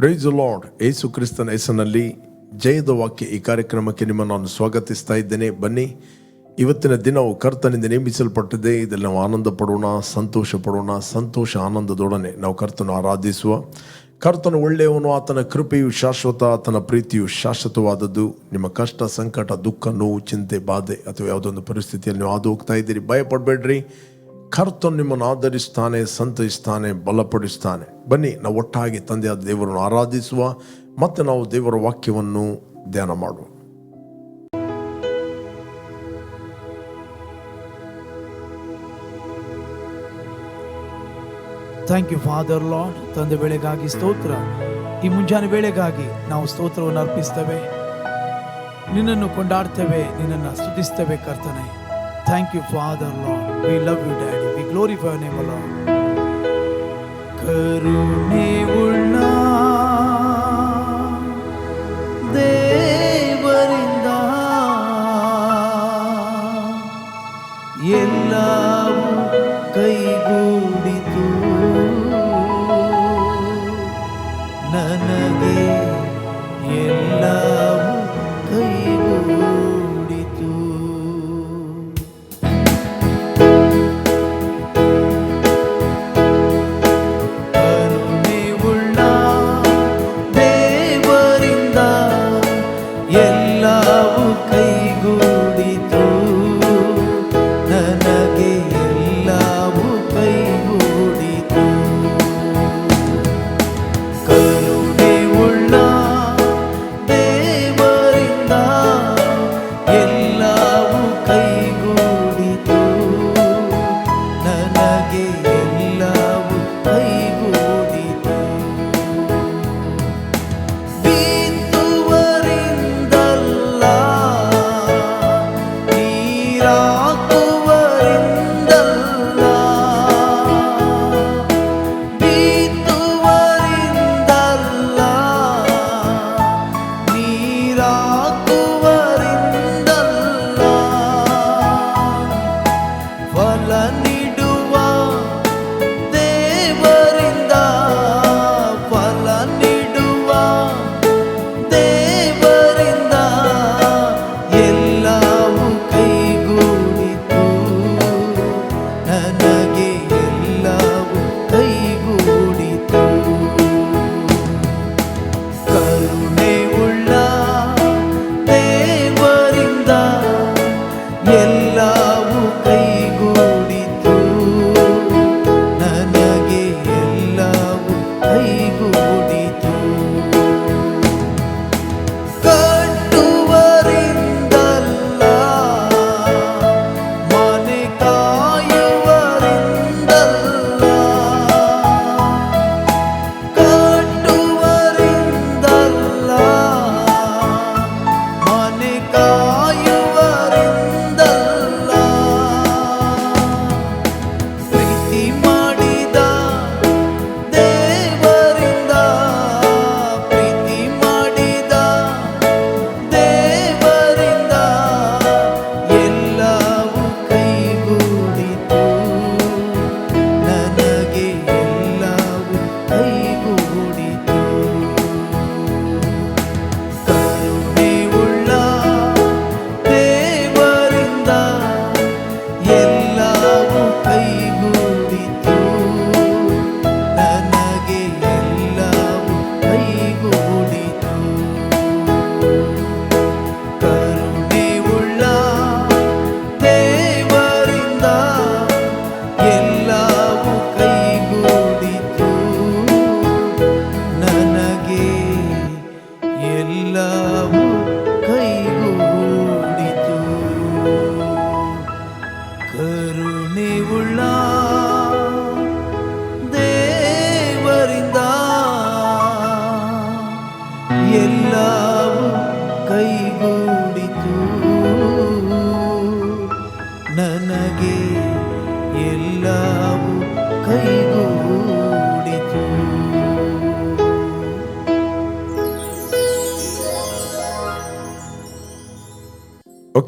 Price lord ಏಸು ಕ್ರಿಸ್ತನ ಹೆಸರಿನಲ್ಲಿ ಜಯದ ವಾಕ್ಯ ಈ ಕಾರ್ಯಕ್ರಮಕ್ಕೆ ನಿಮ್ಮನ್ನು ನಾನು ಸ್ವಾಗತಿಸ್ತಾ ಇದ್ದೇನೆ. ಬನ್ನಿ, ಇವತ್ತಿನ ದಿನವು ಕರ್ತನಿಂದ ನೇಮಿಸಲ್ಪಟ್ಟಿದೆ. ಇದರಲ್ಲಿ ನಾವು ಆನಂದ ಪಡೋಣ ಸಂತೋಷ ಪಡೋಣ ಸಂತೋಷ ಆನಂದದೊಡನೆ ನಾವು ಕರ್ತನು ಆರಾಧಿಸುವ. ಕರ್ತನು ಒಳ್ಳೆಯವನು, ಆತನ ಕೃಪೆಯು ಶಾಶ್ವತ, ಆತನ ಪ್ರೀತಿಯು ಶಾಶ್ವತವಾದದ್ದು. ನಿಮ್ಮ ಕಷ್ಟ, ಸಂಕಟ, ದುಃಖ, ನೋವು, ಚಿಂತೆ, ಬಾಧೆ ಅಥವಾ ಯಾವುದೊಂದು ಪರಿಸ್ಥಿತಿಯಲ್ಲಿ ನೀವು ಹಾದು ಹೋಗ್ತಾ ಇದ್ದೀರಿ. ಭಯಪಡಬೇಡ್ರಿ. ಕರ್ತನು ನಿಮ್ಮನ್ನು ಆಧರಿಸ್ತಾನೆ ಸಂತೈಸ್ತಾನೆ, ಬಲಪಡಿಸ್ತಾನೆ. ಬನ್ನಿ, ನಾವು ಒಟ್ಟಾಗಿ ತಂದೆಯಾದ ದೇವರನ್ನು ಆರಾಧಿಸುವ ಮತ್ತು ನಾವು ದೇವರ ವಾಕ್ಯವನ್ನು ಧ್ಯಾನ ಮಾಡುವ. ಥ್ಯಾಂಕ್ ಯು ಫಾದರ್ ಲಾರ್ಡ್ ತಂದೆ ವೇಳೆಗಾಗಿ ಸ್ತೋತ್ರ. ಈ ಮುಂಜಾನೆ ವೇಳೆಗಾಗಿ ನಾವು ಸ್ತೋತ್ರವನ್ನು ಅರ್ಪಿಸ್ತೇವೆ. ನಿನ್ನನ್ನು ಕೊಂಡಾಡ್ತೇವೆ, ನಿನ್ನನ್ನು ಸ್ತುತಿಸ್ತೇವೆ ಕರ್ತನೆ. Thank you Father Lord we love you daddy we glorify name Lord ಕರುಣೆ ಉಳ್ಳ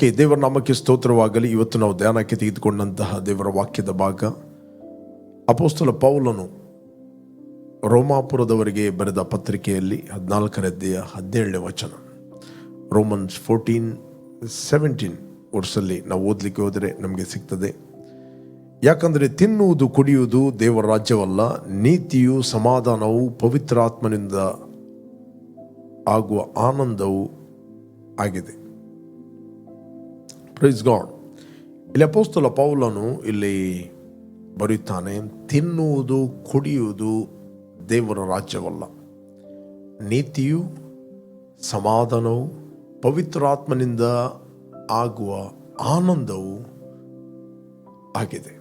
ಓಕೆ, ದೇವರ ನಾಮಕ್ಕೆ ಸ್ತೋತ್ರವಾಗಲಿ. ಇವತ್ತು ನಾವು ಧ್ಯಾನಕ್ಕೆ ತೆಗೆದುಕೊಂಡಂತಹ ದೇವರ ವಾಕ್ಯದ ಭಾಗ. ಅಪೋಸ್ತಲ ಪೌಲನು ರೋಮಾಪುರದವರಿಗೆ ಬರೆದ ಪತ್ರಿಕೆಯಲ್ಲಿ ಹದಿನಾಲ್ಕರದ್ದೆಯ ಹದಿನೇಳನೇ ವಚನ. ರೋಮನ್ಸ್ ಫೋರ್ಟೀನ್ ಸೆವೆಂಟೀನ್ ವರ್ಷಲ್ಲಿ ನಾವು ಓದಲಿಕ್ಕೆ ಹೋದರೆ ನಮಗೆ ಸಿಗ್ತದೆ. ಯಾಕಂದರೆ ತಿನ್ನುವುದು ಕುಡಿಯುವುದು ದೇವರ ರಾಜ್ಯವಲ್ಲ, ನೀತಿಯು ಸಮಾಧಾನವು ಪವಿತ್ರಾತ್ಮನಿಂದ ಆಗುವ ಆನಂದವು ಆಗಿದೆ. ಪ್ರೈಸ್ ಗಾಡ್ ಇಲ್ಲಿ ಅಪೋಸ್ತಲ ಪೌಲನು ಇಲ್ಲಿ ಬರೆಯುತ್ತಾನೆ ತಿನ್ನುವುದು, ಕುಡಿಯುವುದು ದೇವರ ರಾಜ್ಯವಲ್ಲ. ನೀತಿಯು ಸಮಾಧಾನವು, ಪವಿತ್ರಾತ್ಮನಿಂದ ಆಗುವ ಆನಂದವು ಆಗಿದೆ.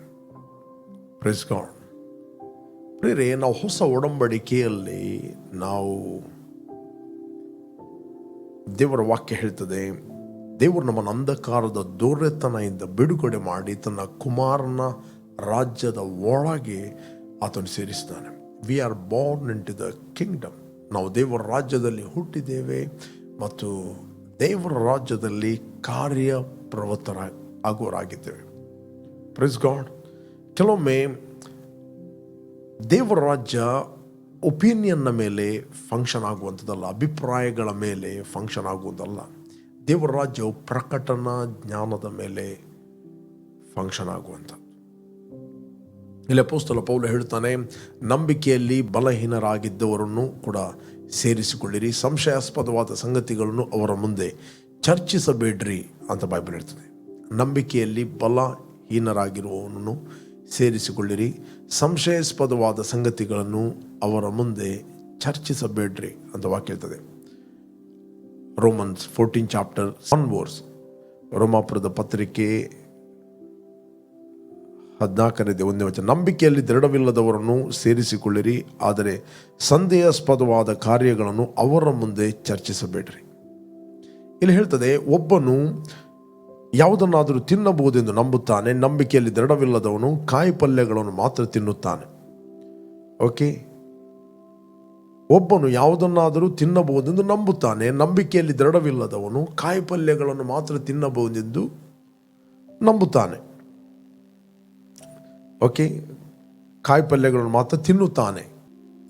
ಪ್ರೈಸ್ ಗಾಡ್ ಪ್ರೇರೆ ನಾವು ಹೊಸ ಒಡಂಬಡಿಕೆಯಲ್ಲಿ ನಾವು ದೇವರ ವಾಕ್ಯ ಹೇಳ್ತದೆ ದೇವರು ನಮ್ಮನ್ನು ಅಂಧಕಾರದ ದೂರತನದಿಂದ ಬಿಡುಗಡೆ ಮಾಡಿ ತನ್ನ ಕುಮಾರನ ರಾಜ್ಯದ ಒಳಗೆ ಆತನು ಸೇರಿಸ್ತಾನೆ. We are born into the kingdom ನಾವು ದೇವರ ರಾಜ್ಯದಲ್ಲಿ ಹುಟ್ಟಿದ್ದೇವೆ ಮತ್ತು ದೇವರ ರಾಜ್ಯದಲ್ಲಿ ಕಾರ್ಯ ಪ್ರವೃತ್ತರ ಆಗುವರಾಗಿದ್ದೇವೆ ಪ್ರಿಸ್ ಗಾಡ್ ಕೆಲವೊಮ್ಮೆ ದೇವರ ರಾಜ್ಯ ಒಪಿನಿಯನ್ನ ಮೇಲೆ ಫಂಕ್ಷನ್ ಆಗುವಂಥದ್ದಲ್ಲ, ಅಭಿಪ್ರಾಯಗಳ ಮೇಲೆ ಫಂಕ್ಷನ್ ಆಗುವುದಲ್ಲ ದೇವರ ರಾಜ್ಯವು ಪ್ರಕಟನ ಜ್ಞಾನದ ಮೇಲೆ ಫಂಕ್ಷನ್ ಆಗುವಂಥ ಇಲ್ಲಿ ಪೋಸ್ತಲ ಪೌಲ ಹೇಳ್ತಾನೆ, ನಂಬಿಕೆಯಲ್ಲಿ ಬಲಹೀನರಾಗಿದ್ದವರನ್ನು ಕೂಡ ಸೇರಿಸಿಕೊಳ್ಳಿರಿ, ಸಂಶಯಾಸ್ಪದವಾದ ಸಂಗತಿಗಳನ್ನು ಅವರ ಮುಂದೆ ಚರ್ಚಿಸಬೇಡ್ರಿ ಅಂತ ಬೈಬಲ್ ಹೇಳ್ತದೆ. ನಂಬಿಕೆಯಲ್ಲಿ ಬಲಹೀನರಾಗಿರುವವನನ್ನು ಸೇರಿಸಿಕೊಳ್ಳಿರಿ, ಸಂಶಯಾಸ್ಪದವಾದ ಸಂಗತಿಗಳನ್ನು ಅವರ ಮುಂದೆ ಚರ್ಚಿಸಬೇಡ್ರಿ ಅಂತ ವಾಕ್ಯ ಹೇಳ್ತದೆ. Romans fourteen chapter one verse ರೋಮಾಪುರದ ಪತ್ರಿಕೆ ಹದಿನಾಲ್ಕನೇದೇ ಒಂದೇ ವಚನ. ನಂಬಿಕೆಯಲ್ಲಿ ದೃಢವಿಲ್ಲದವರನ್ನು ಸೇರಿಸಿಕೊಳ್ಳಿರಿ, ಆದರೆ ಸಂದೇಹಾಸ್ಪದವಾದ ಕಾರ್ಯಗಳನ್ನು ಅವರ ಮುಂದೆ ಚರ್ಚಿಸಬೇಡ್ರಿ. ಇಲ್ಲಿ ಹೇಳ್ತದೆ, ಒಬ್ಬನು ಯಾವುದನ್ನಾದರೂ ತಿನ್ನಬಹುದೆಂದು ನಂಬುತ್ತಾನೆ, ನಂಬಿಕೆಯಲ್ಲಿ ದೃಢವಿಲ್ಲದವನು ಕಾಯಿ ಪಲ್ಯಗಳನ್ನು ಮಾತ್ರ ತಿನ್ನುತ್ತಾನೆ. ಓಕೆ ಒಬ್ಬನು ಯಾವುದನ್ನಾದರೂ ತಿನ್ನಬಹುದೆಂದು ನಂಬುತ್ತಾನೆ. ನಂಬಿಕೆಯಲ್ಲಿ ದೃಢವಿಲ್ಲದವನು ಕಾಯಿಪಲ್ಯಗಳನ್ನು ಮಾತ್ರ ತಿನ್ನಬಹುದೆಂದು ನಂಬುತ್ತಾನೆ. ಓಕೆ ಕಾಯಿಪಲ್ಯಗಳನ್ನು ಮಾತ್ರ ತಿನ್ನುತ್ತಾನೆ.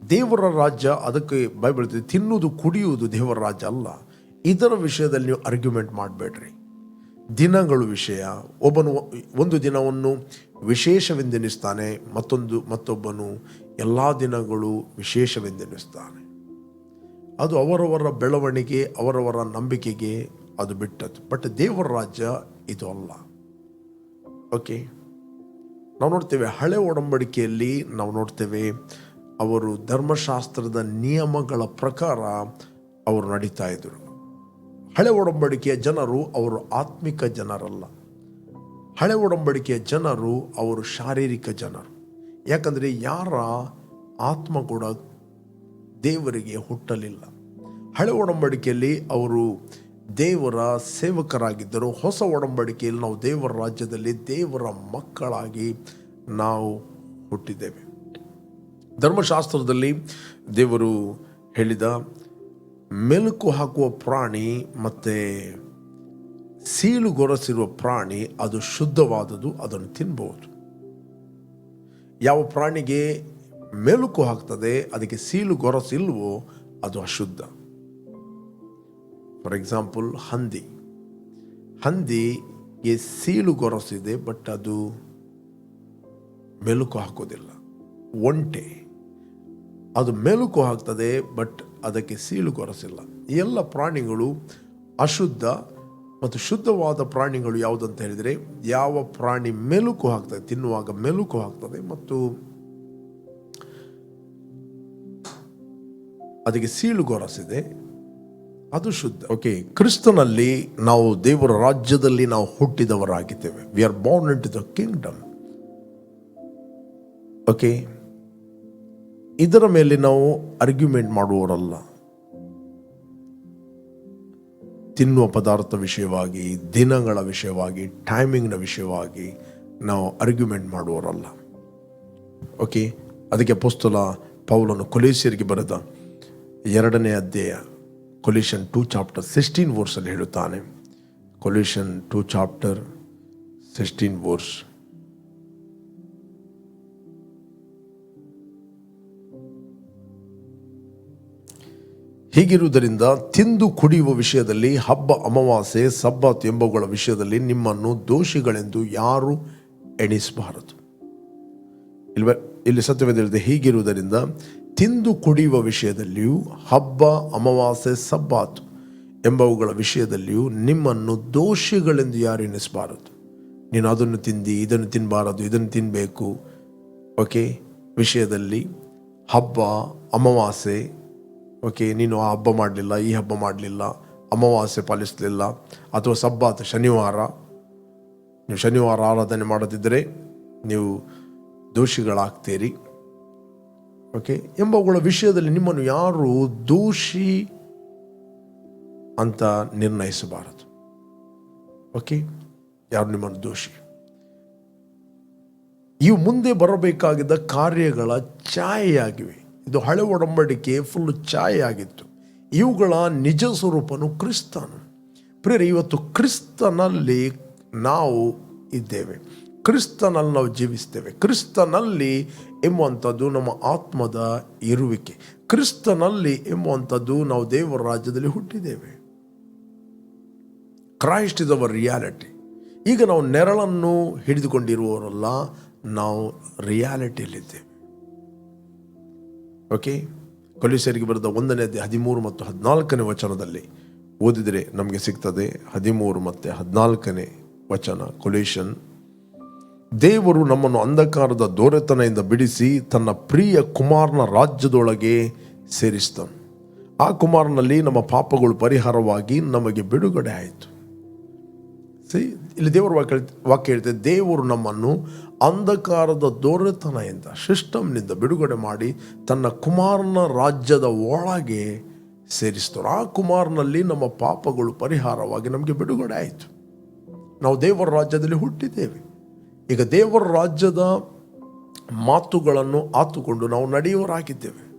ದೇವರ ರಾಜ್ಯ ಅದಕ್ಕೆ ಬೈಬಲ್ ಹೇಳ್ತದೆ, ತಿನ್ನುವುದು ಕುಡಿಯುವುದು ದೇವರ ರಾಜ್ಯ ಅಲ್ಲ. ಇದರ ವಿಷಯದಲ್ಲಿ ನೀವು ಅರ್ಗ್ಯುಮೆಂಟ್ ಮಾಡಬೇಡ್ರಿ. ದಿನಗಳು ವಿಷಯ. ಒಬ್ಬನು ಒಂದು ದಿನವನ್ನು ವಿಶೇಷವೆಂದೆನಿಸ್ತಾನೆ, ಮತ್ತೊಂದು, ಮತ್ತೊಬ್ಬನು ಎಲ್ಲ ದಿನಗಳು ವಿಶೇಷವೆಂದೆನಿಸ್ತಾನೆ. ಅದು ಅವರವರ ಬೆಳವಣಿಗೆ, ಅವರವರ ನಂಬಿಕೆಗೆ ಅದು ಬಿಟ್ಟದ್ದು. ಬಟ್ ದೇವರ ರಾಜ್ಯ ಇದು ಅಲ್ಲ. ಓಕೆ ನಾವು ನೋಡ್ತೇವೆ, ಹಳೆ ಒಡಂಬಡಿಕೆಯಲ್ಲಿ ನಾವು ನೋಡ್ತೇವೆ, ಅವರು ಧರ್ಮಶಾಸ್ತ್ರದ ನಿಯಮಗಳ ಪ್ರಕಾರ ಅವರು ನಡೀತಾ ಇದ್ದರು ಹಳೆ ಒಡಂಬಡಿಕೆಯ ಜನರು ಅವರು ಆತ್ಮಿಕ ಜನರಲ್ಲ. ಹಳೆ ಒಡಂಬಡಿಕೆಯ ಜನರು ಅವರು ಶಾರೀರಿಕ ಜನರು. ಯಾಕಂದರೆ ಯಾರ ಆತ್ಮ ಕೂಡ ದೇವರಿಗೆ ಹುಟ್ಟಲಿಲ್ಲ. ಹಳೆ ಒಡಂಬಡಿಕೆಯಲ್ಲಿ ಅವರು ದೇವರ ಸೇವಕರಾಗಿದ್ದರು. ಹೊಸ ಒಡಂಬಡಿಕೆಯಲ್ಲಿ ನಾವು ದೇವರ ರಾಜ್ಯದಲ್ಲಿ ದೇವರ ಮಕ್ಕಳಾಗಿ ನಾವು ಹುಟ್ಟಿದ್ದೇವೆ. ಧರ್ಮಶಾಸ್ತ್ರದಲ್ಲಿ ದೇವರು ಹೇಳಿದ ಮೆಲುಕು ಹಾಕುವ ಪ್ರಾಣಿ ಮತ್ತು ಸೀಳುಗೊರಸಿರುವ ಪ್ರಾಣಿ ಅದು ಶುದ್ಧವಾದದ್ದು, ಅದನ್ನು ತಿನ್ಬೋದು ಯಾವ ಪ್ರಾಣಿಗೆ ಮೆಲುಕು ಹಾಕ್ತದೆ, ಅದಕ್ಕೆ ಸೀಲು ಗೊರಸಿಲ್ವೋ, ಅದು ಅಶುದ್ಧ. ಫಾರ್ ಎಕ್ಸಾಂಪಲ್ ಹಂದಿ. ಹಂದಿಗೆ ಸೀಲು ಗೊರಸಿದೆ ಬಟ್ ಅದು ಮೆಲುಕು ಹಾಕೋದಿಲ್ಲ. ಒಂಟೆ. ಅದು ಮೆಲುಕು ಹಾಕ್ತದೆ ಬಟ್ ಅದಕ್ಕೆ ಸೀಳು ಗೊರಸಿಲ್ಲ ಈ ಎಲ್ಲ ಪ್ರಾಣಿಗಳು ಅಶುದ್ಧ ಮತ್ತು ಶುದ್ಧವಾದ ಪ್ರಾಣಿಗಳು ಯಾವುದಂತ ಹೇಳಿದರೆ ಯಾವ ಪ್ರಾಣಿ ಮೆಲುಕು ಹಾಕ್ತದೆ, ತಿನ್ನುವಾಗ ಮೆಲುಕು ಹಾಕ್ತದೆ ಮತ್ತು ಅದಕ್ಕೆ ಸೀಳು ಗೊರಸಿದೆ ಅದು ಶುದ್ಧ. ಓಕೆ ಕ್ರಿಸ್ತನಲ್ಲಿ ನಾವು ದೇವರ ರಾಜ್ಯದಲ್ಲಿ ನಾವು ಹುಟ್ಟಿದವರಾಗಿದ್ದೇವೆ. We are born into the kingdom okay ಇದರ ಮೇಲೆ ನಾವು ಅರ್ಗ್ಯುಮೆಂಟ್ ಮಾಡುವವರಲ್ಲ. ತಿನ್ನುವ ಪದಾರ್ಥ ವಿಷಯವಾಗಿ, ದಿನಗಳ ವಿಷಯವಾಗಿ ಟೈಮಿಂಗ್ನ ವಿಷಯವಾಗಿ ನಾವು ಅರ್ಗ್ಯುಮೆಂಟ್ ಮಾಡುವವರಲ್ಲ. ಓಕೆ ಅದಕ್ಕೆ ಪುಸ್ತಲ ಪೌಲನು ಕೊಲೇಸಿಯರಿಗೆ ಬರೆದ ಎರಡನೇ ಅಧ್ಯಾಯ ಕೊಲ್ಯೂಷನ್ ಟೂ ಚಾಪ್ಟರ್ ಸಿಕ್ಸ್ಟೀನ್ ವರ್ಸಲ್ಲಿ ಹೇಳುತ್ತಾನೆ. Colossians two chapter sixteen verse ಹೀಗಿರುವುದರಿಂದ ತಿಂದು ಕುಡಿಯುವ ವಿಷಯದಲ್ಲಿ ಹಬ್ಬ ಅಮಾವಾಸ್ಯೆ, ಸಬ್ಬತ್ ಎಂಬವುಗಳ ವಿಷಯದಲ್ಲಿ ನಿಮ್ಮನ್ನು ದೋಷಿಗಳೆಂದು ಯಾರು ಎಣಿಸಬಾರದು. ಇಲ್ವ, ಇಲ್ಲಿ ಸತ್ಯವೇದ ಹೀಗಿರುವುದರಿಂದ ತಿಂದು ಕುಡಿಯುವ ವಿಷಯದಲ್ಲಿಯೂ ಹಬ್ಬ, ಅಮಾವಾಸ್ಯೆ, ಸಬ್ಬಾತು ಎಂಬವುಗಳ ವಿಷಯದಲ್ಲಿಯೂ ನಿಮ್ಮನ್ನು ದೋಷಿಗಳೆಂದು ಯಾರು ಎಣಿಸಬಾರದು. ನೀನು ಅದನ್ನು ತಿಂದು, ಇದನ್ನು ತಿನ್ನಬಾರದು ಇದನ್ನು ತಿನ್ನಬೇಕು ಓಕೆ? ವಿಷಯದಲ್ಲಿ ಹಬ್ಬ, ಅಮಾವಾಸ್ಯೆ ಓಕೆ ನೀನು ಆ ಹಬ್ಬ ಮಾಡಲಿಲ್ಲ, ಈ ಹಬ್ಬ ಮಾಡಲಿಲ್ಲ, ಅಮಾವಾಸ್ಯೆ ಪಾಲಿಸಲಿಲ್ಲ, ಅಥವಾ ಸಬ್ಬಾತ್ ಶನಿವಾರ, ನೀವು ಶನಿವಾರ ಆರಾಧನೆ ಮಾಡದಿದ್ದರೆ ನೀವು ದೋಷಿಗಳಾಗ್ತೀರಿ. ಓಕೆ ಎಂಬಗಳ ವಿಷಯದಲ್ಲಿ ನಿಮ್ಮನ್ನು ಯಾರು ದೋಷಿ ಅಂತ ನಿರ್ಣಯಿಸಬಾರದು. ಓಕೆ ಯಾರು ನಿಮ್ಮನ್ನು ದೋಷಿ? ಇವು ಮುಂದೆ ಬರಬೇಕಾಗಿದ್ದ ಕಾರ್ಯಗಳ ಛಾಯೆಯಾಗಿವೆ. ಇದು ಹಳೆ ಒಡಂಬಡಿಕೆ ಫುಲ್ ಛಾಯೆಯಾಗಿತ್ತು ಇವುಗಳ ನಿಜ ಸ್ವರೂಪನು ಕ್ರಿಸ್ತನು. ಪ್ರಿಯರಿ, ಇವತ್ತು ಕ್ರಿಸ್ತನಲ್ಲಿ ನಾವು ಇದ್ದೇವೆ. ಕ್ರಿಸ್ತನಲ್ಲಿ ನಾವು ಜೀವಿಸ್ತೇವೆ. ಕ್ರಿಸ್ತನಲ್ಲಿ ಎಂಬುವಂಥದ್ದು ನಮ್ಮ ಆತ್ಮದ ಇರುವಿಕೆ. ಕ್ರಿಸ್ತನಲ್ಲಿ ಎಂಬುವಂಥದ್ದು ನಾವು ದೇವರ ರಾಜ್ಯದಲ್ಲಿ ಹುಟ್ಟಿದ್ದೇವೆ. ಕ್ರೈಸ್ಟ್ ಇಸ್ ಅವರ್ ರಿಯಾಲಿಟಿ ಈಗ ನಾವು ನೆರಳನ್ನು ಹಿಡಿದುಕೊಂಡಿರುವವರಲ್ಲ, ನಾವು ರಿಯಾಲಿಟಿಯಲ್ಲಿದ್ದೇವೆ ಓಕೆ? ಕೊಲೀಸರಿಗೆ ಬರೆದ ಒಂದನೇ ಹದಿಮೂರು ಮತ್ತು ಹದಿನಾಲ್ಕನೇ ವಚನದಲ್ಲಿ ಓದಿದರೆ ನಮಗೆ ಸಿಗ್ತದೆ ಹದಿಮೂರು ಮತ್ತು ಹದಿನಾಲ್ಕನೇ ವಚನ, ಕೊಲೇಷನ್. ದೇವರು ನಮ್ಮನ್ನು ಅಂಧಕಾರದ ದೋರೆತನೆಯಿಂದ ಬಿಡಿಸಿ ತನ್ನ ಪ್ರಿಯ ಕುಮಾರನ ರಾಜ್ಯದೊಳಗೆ ಸೇರಿಸ್ತನು ಆ ಕುಮಾರನಲ್ಲಿ ನಮ್ಮ ಪಾಪಗಳು ಪರಿಹಾರವಾಗಿ ನಮಗೆ ಬಿಡುಗಡೆ ಆಯಿತು. ಇಲ್ಲಿ ದೇವರ ವಾಕ್ಯ ವಾಕ್ಯ ಹೇಳ್ತದೆ ದೇವರು ನಮ್ಮನ್ನು ಅಂಧಕಾರದ ದೊರೆತನದಿಂದ ಸಿಸ್ಟಮ್ನಿಂದ ಬಿಡುಗಡೆ ಮಾಡಿ ತನ್ನ ಕುಮಾರನ ರಾಜ್ಯದ ಒಳಗೆ ಸೇರಿಸ್ತಾರೆ. ಆ ಕುಮಾರನಲ್ಲಿ ನಮ್ಮ ಪಾಪಗಳು ಪರಿಹಾರವಾಗಿ ನಮಗೆ ಬಿಡುಗಡೆ ಆಯಿತು. ನಾವು ದೇವರ ರಾಜ್ಯದಲ್ಲಿ ಹುಟ್ಟಿದ್ದೇವೆ. ಈಗ ದೇವರ ರಾಜ್ಯದ ಮಾತುಗಳನ್ನು ಆತುಕೊಂಡು ನಾವು ನಡೆಯುವರಾಗಿದ್ದೇವೆ.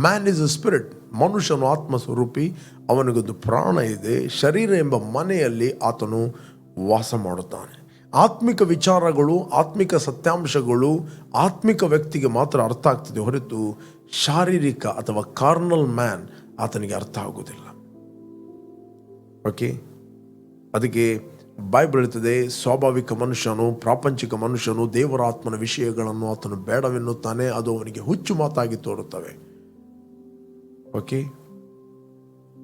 ಮ್ಯಾನ್ ಇಸ್ ಅ ಸ್ಪಿರಿಟ್ ಮನುಷ್ಯನು ಆತ್ಮಸ್ವರೂಪಿ, ಅವನಿಗೊಂದು ಪ್ರಾಣ ಇದೆ, ಶರೀರ ಎಂಬ ಮನೆಯಲ್ಲಿ ಆತನು ವಾಸ ಮಾಡುತ್ತಾನೆ. ಆತ್ಮಿಕ ವಿಚಾರಗಳು, ಆತ್ಮಿಕ ಸತ್ಯಾಂಶಗಳು ಆತ್ಮಿಕ ವ್ಯಕ್ತಿಗೆ ಮಾತ್ರ ಅರ್ಥ ಆಗ್ತದೆ ಹೊರತು ಶಾರೀರಿಕ ಅಥವಾ ಕಾರ್ನಲ್ ಮ್ಯಾನ್ ಆತನಿಗೆ ಅರ್ಥ ಆಗುವುದಿಲ್ಲ. ಓಕೆ ಅದಕ್ಕೆ ಬೈಬಲ್ ಹೇಳ್ತದೆ, ಸ್ವಾಭಾವಿಕ ಮನುಷ್ಯನು, ಪ್ರಾಪಂಚಿಕ ಮನುಷ್ಯನು ದೇವರ ಆತ್ಮನ ವಿಷಯಗಳನ್ನು ಆತನು ಬೇಡವೆನ್ನುತ್ತಾನೆ, ಅದು ಅವನಿಗೆ ಹುಚ್ಚು ಮಾತಾಗಿ ತೋರುತ್ತವೆ. ಓಕೆ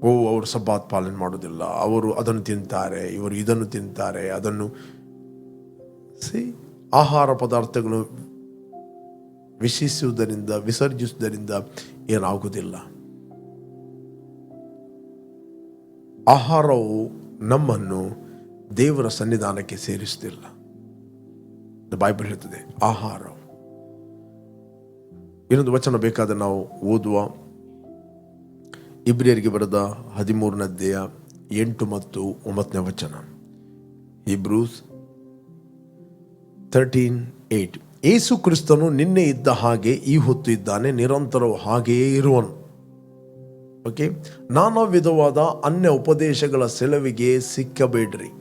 ಓ, ಅವರು ಸಬ್ಬಾತ್ ಪಾಲನೆ ಮಾಡೋದಿಲ್ಲ. ಅವರು ಅದನ್ನು ತಿಂತಾರೆ, ಇವರು ಇದನ್ನು ತಿಂತಾರೆ, ಅದನ್ನು ಸಿ ಆಹಾರ ಪದಾರ್ಥಗಳು ವಿಶಿಸುವುದರಿಂದ ವಿಸರ್ಜಿಸುವುದರಿಂದ ಏನಾಗುವುದಿಲ್ಲ. ಆಹಾರವು ನಮ್ಮನ್ನು ದೇವರ ಸನ್ನಿಧಾನಕ್ಕೆ ಸೇರಿಸುತ್ತಿಲ್ಲ ಬೈಬಲ್ ಹೇಳ್ತದೆ ಆಹಾರ ಇನ್ನೊಂದು ವಚನ ಬೇಕಾದ್ರೆ ನಾವು ಓದುವ. ಇಬ್ರಿಯರಿಗೆ ಬರೆದ ಹದಿಮೂರನೇ ಅಧ್ಯಾಯ ಎಂಟು ಮತ್ತು ಒಂಬತ್ತನೇ ವಚನ. ಇಬ್ರೂಸ್ ಥರ್ಟೀನ್ ಏಟ್. ಏಸು ಕ್ರಿಸ್ತನು ನಿನ್ನೆ ಇದ್ದ ಹಾಗೆ ಈ ಹೊತ್ತು ಇದ್ದಾನೆ, ನಿರಂತರವು ಹಾಗೆಯೇ ಇರುವನು. ಓಕೆ ನಾನಾ ವಿಧವಾದ ಅನ್ಯ ಉಪದೇಶಗಳ ಸೆಲವಿಗೆ ಸಿಕ್ಕಬೇಡ್ರಿ.